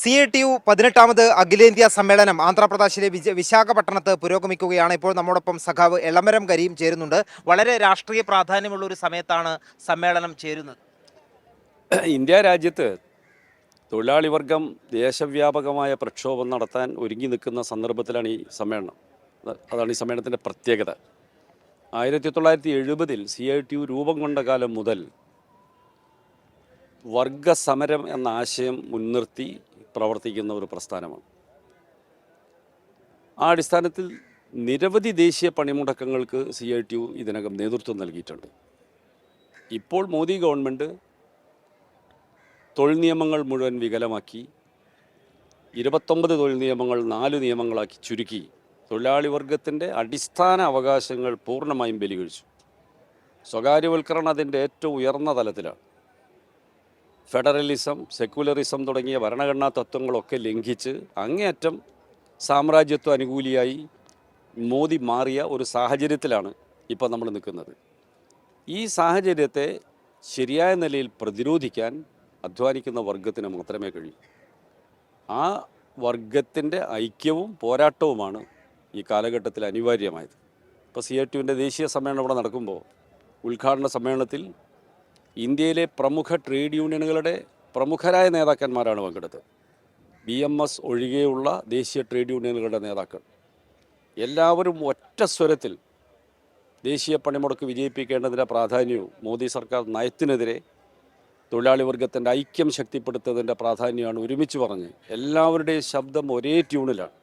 C A T U പതിനെട്ടാമത് അഖിലേന്ത്യാ സമ്മേളനം ആന്ധ്രാപ്രദേശിലെ വിജ വിശാഖപട്ടണത്ത് പുരോഗമിക്കുകയാണ്. ഇപ്പോൾ നമ്മോടൊപ്പം സഖാവ് എളമരം കരീം ചേരുന്നുണ്ട്. വളരെ രാഷ്ട്രീയ പ്രാധാന്യമുള്ള ഒരു സമയത്താണ് സമ്മേളനം ചേരുന്നത്. ഇന്ത്യ രാജ്യത്ത് തൊഴിലാളി വർഗം ദേശവ്യാപകമായ പ്രക്ഷോഭം നടത്താൻ ഒരുങ്ങി നിൽക്കുന്ന സന്ദർഭത്തിലാണ് ഈ സമ്മേളനം. അതാണ് ഈ സമ്മേളനത്തിന്റെ പ്രത്യേകത. ആയിരത്തി തൊള്ളായിരത്തി എഴുപതിൽ സി ഐ ടി യു രൂപം കൊണ്ട കാലം മുതൽ വർഗസമരം എന്ന ആശയം മുൻനിർത്തി പ്രവർത്തിക്കുന്ന ഒരു പ്രസ്ഥാനമാണ്. ആ അടിസ്ഥാനത്തിൽ നിരവധി ദേശീയ പണിമുടക്കങ്ങൾക്ക് സി ഐ ടി യു ഇതിനകം നേതൃത്വം നൽകിയിട്ടുണ്ട്. ഇപ്പോൾ മോദി ഗവൺമെന്റ് തൊഴിൽ നിയമങ്ങൾ മുഴുവൻ വികലമാക്കി ഇരുപത്തൊമ്പത് തൊഴിൽ നിയമങ്ങൾ നാല് നിയമങ്ങളാക്കി ചുരുക്കി തൊഴിലാളി വർഗത്തിന്റെ അടിസ്ഥാന അവകാശങ്ങൾ പൂർണമായും ബലികഴിച്ചു. സ്വകാര്യവൽക്കരണം അതിന്റെ ഏറ്റവും ഉയർന്ന തലത്തിലാണ്. ഫെഡറലിസം സെക്യുലറിസം തുടങ്ങിയ ഭരണഘടനാ തത്വങ്ങളൊക്കെ ലംഘിച്ച് അങ്ങേയറ്റം സാമ്രാജ്യത്വ അനുകൂലിയായി മോദി മാറിയ ഒരു സാഹചര്യത്തിലാണ് ഇപ്പോൾ നമ്മൾ നിൽക്കുന്നത്. ഈ സാഹചര്യത്തെ ശരിയായ നിലയിൽ പ്രതിരോധിക്കാൻ അധ്വാനിക്കുന്ന വർഗത്തിന് മാത്രമേ കഴിയൂ. ആ വർഗത്തിന്റെ ഐക്യവും പോരാട്ടവുമാണ് ഈ കാലഘട്ടത്തിൽ അനിവാര്യമായത്. ഇപ്പോൾ സി ഐ ടുവിന്റെ ദേശീയ സമ്മേളനം ഇവിടെ നടക്കുമ്പോൾ ഉദ്ഘാടന സമ്മേളനത്തിൽ ഇന്ത്യയിലെ പ്രമുഖ ട്രേഡ് യൂണിയനുകളുടെ പ്രമുഖരായ നേതാക്കന്മാരാണ് പങ്കെടുത്തത്. ബി എം എസ് ഒഴികെയുള്ള ദേശീയ ട്രേഡ് യൂണിയനുകളുടെ നേതാക്കൾ. എല്ലാവരും ഒറ്റ സ്വരത്തിൽ ദേശീയ പണിമുടക്ക് വിജയിപ്പിക്കേണ്ടതിന്റെ പ്രാധാന്യവും മോദി സർക്കാർ നയത്തിനെതിരെ തൊഴിലാളി വർഗത്തിന്റെ ഐക്യം ശക്തിപ്പെടുത്തുന്നതിന്റെ പ്രാധാന്യമാണ് ഒരുമിച്ച് പറഞ്ഞ് എല്ലാവരുടെയും ശബ്ദം ഒരേ ട്യൂണിലാണ്.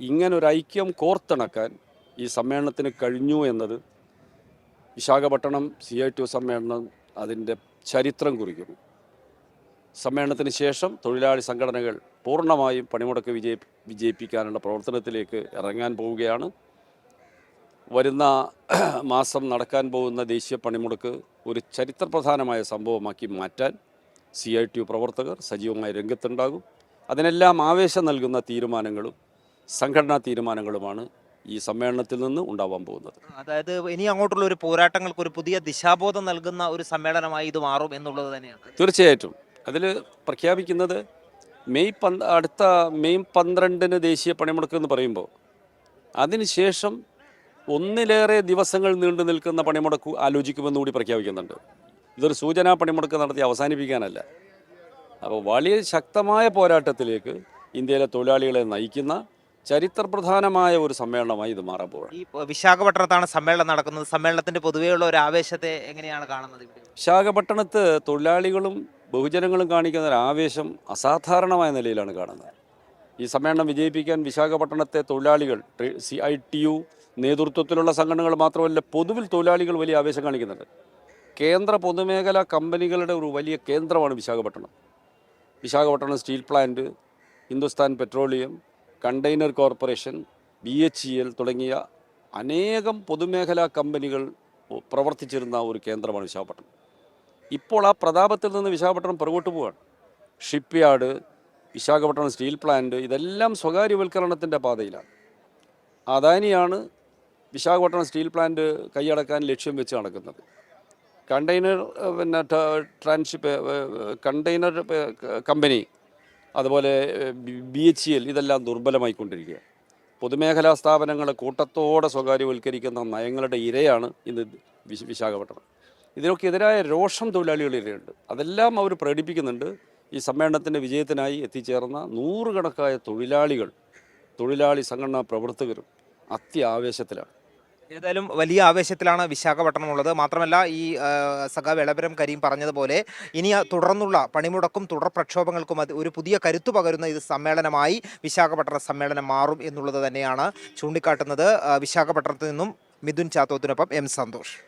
ഇങ്ങനൊരു ഐക്യം കോർത്തിണക്കാൻ ഈ സമ്മേളനത്തിന് കഴിഞ്ഞു എന്നത് വിശാഖപട്ടണം സി ഐ ടു സമ്മേളനം അതിന്റെ ചരിത്രം കുറിക്കുന്നു സമ്മേളനത്തിന് ശേഷം തൊഴിലാളി സംഘടനകൾ പൂർണമായും പണിമുടക്ക് വിജയി വിജയിപ്പിക്കാനുള്ള പ്രവർത്തനത്തിലേക്ക് ഇറങ്ങാൻ പോവുകയാണ്. വരുന്ന മാസം നടക്കാൻ പോകുന്ന ദേശീയ പണിമുടക്ക് ഒരു ചരിത്രപ്രധാനമായ സംഭവമാക്കി മാറ്റാൻ സി ഐ ടി യു പ്രവർത്തകർ സജീവമായി രംഗത്തുണ്ടാകും. അതിനെല്ലാം ആവേശം നൽകുന്ന തീരുമാനങ്ങളും സംഘടനാ തീരുമാനങ്ങളുമാണ് ഈ സമ്മേളനത്തിൽ നിന്ന് ഉണ്ടാവാൻ പോകുന്നത്. അതായത് ഇനി അങ്ങോട്ടുള്ള ഒരു പോരാട്ടങ്ങൾക്ക് ഒരു പുതിയ ദിശാബോധം നൽകുന്ന ഒരു സമ്മേളനമായി ഇത് മാറും എന്നുള്ളത് തന്നെയാണ്. തീർച്ചയായിട്ടും. അതിൽ പ്രഖ്യാപിക്കുന്നത് മെയ് പന്ത് അടുത്ത മെയ് പന്ത്രണ്ടിന് ദേശീയ പണിമുടക്ക് എന്ന് പറയുമ്പോൾ അതിനുശേഷം ഒന്നിലേറെ ദിവസങ്ങൾ നീണ്ടു നിൽക്കുന്ന പണിമുടക്ക് ആലോചിക്കുമെന്ന് കൂടി പ്രഖ്യാപിക്കുന്നുണ്ട്. ഇതൊരു സൂചനാ പണിമുടക്ക് നടത്തി അവസാനിപ്പിക്കാനല്ല. അപ്പോൾ വളരെ ശക്തമായ പോരാട്ടത്തിലേക്ക് ഇന്ത്യയിലെ തൊഴിലാളികളെ നയിക്കുന്ന ചരിത്രപ്രധാനമായ ഒരു സമ്മേളനമായി ഇത് മാറാൻ പോവുകയാണ് ഈ വിശാഖപട്ടണത്താണ് സമ്മേളനം നടക്കുന്നത്. സമ്മേളനത്തിന്റെ പൊതുവെയുള്ള ഒരു ആവേശത്തെ എങ്ങനെയാണ് കാണുന്നത് വിശാഖപട്ടണത്ത് തൊഴിലാളികളും ബഹുജനങ്ങളും കാണിക്കുന്ന ഒരു ആവേശം അസാധാരണമായ നിലയിലാണ് കാണുന്നത്. ഈ സമ്മേളനം വിജയിപ്പിക്കാൻ വിശാഖപട്ടണത്തെ തൊഴിലാളികൾ സി ഐ ടി യു നേതൃത്വത്തിലുള്ള സംഘടനകൾ മാത്രമല്ല പൊതുവിൽ തൊഴിലാളികൾ വലിയ ആവേശം കാണിക്കുന്നുണ്ട്. കേന്ദ്ര പൊതുമേഖലാ കമ്പനികളുടെ ഒരു വലിയ കേന്ദ്രമാണ് Visakhapatnam. Visakhapatnam steel plant Hindustan petroleum container corporation B H E L തുടങ്ങിയ അനേകം പൊതുമേഖലാ കമ്പനികൾ പ്രവർത്തിച്ചിരുന്ന ഒരു കേന്ദ്രമാണ് വിശാഖപട്ടണം. ഇപ്പോൾ ആ പ്രതാപത്തിൽ നിന്ന് വിശാഖപട്ടണം പുറകോട്ട് പോവുകയാണ് ship yard Visakhapatnam steel plant ഇതെല്ലാം സ്വകാര്യവൽക്കരണത്തിന്റെ പാതയിലാണ്. അദാനിയാണ് വിശാഖപട്ടണം സ്റ്റീൽ പ്ലാന്റ് കൈയടക്കാൻ ലക്ഷ്യം വെച്ച് നടക്കുന്നത്. കണ്ടെയ്നർ പിന്നെ ട്രാൻഷിപ്പ് കണ്ടെയ്നർ കമ്പനി അതുപോലെ ബി എച്ച് എൽ ഇതെല്ലാം ദുർബലമായിക്കൊണ്ടിരിക്കുക. പൊതുമേഖലാ സ്ഥാപനങ്ങളെ കൂട്ടത്തോടെ സ്വകാര്യവൽക്കരിക്കുന്ന നയങ്ങളുടെ ഇരയാണ് ഇന്ന് വിശ വിശാഖപട്ടണം. ഇതിനൊക്കെ എതിരായ രോഷം തൊഴിലാളികൾ ഇരയുണ്ട്. അതെല്ലാം അവർ പ്രകടിപ്പിക്കുന്നുണ്ട്. ഈ സമ്മേളനത്തിന്റെ വിജയത്തിനായി എത്തിച്ചേർന്ന നൂറുകണക്കായ തൊഴിലാളികൾ തൊഴിലാളി സംഘടനാ പ്രവർത്തകരും അത്യാവേശത്തിലാണ്. ഏതായാലും വലിയ ആവേശത്തിലാണ് വിശാഖപട്ടണം ഉള്ളത് മാത്രമല്ല ഈ സഖാ വിളപുരം കരീം പറഞ്ഞതുപോലെ ഇനി തുടർന്നുള്ള പണിമുടക്കും തുടർ പ്രക്ഷോഭങ്ങൾക്കും ഒരു പുതിയ കരുത്തു പകരുന്ന ഇത് സമ്മേളനമായി വിശാഖപട്ടണ സമ്മേളനം മാറും എന്നുള്ളത് തന്നെയാണ് ചൂണ്ടിക്കാട്ടുന്നത്. വിശാഖപട്ടണത്തു നിന്നും മിഥുൻ ചാത്തോത്തിനൊപ്പം എം സന്തോഷ്.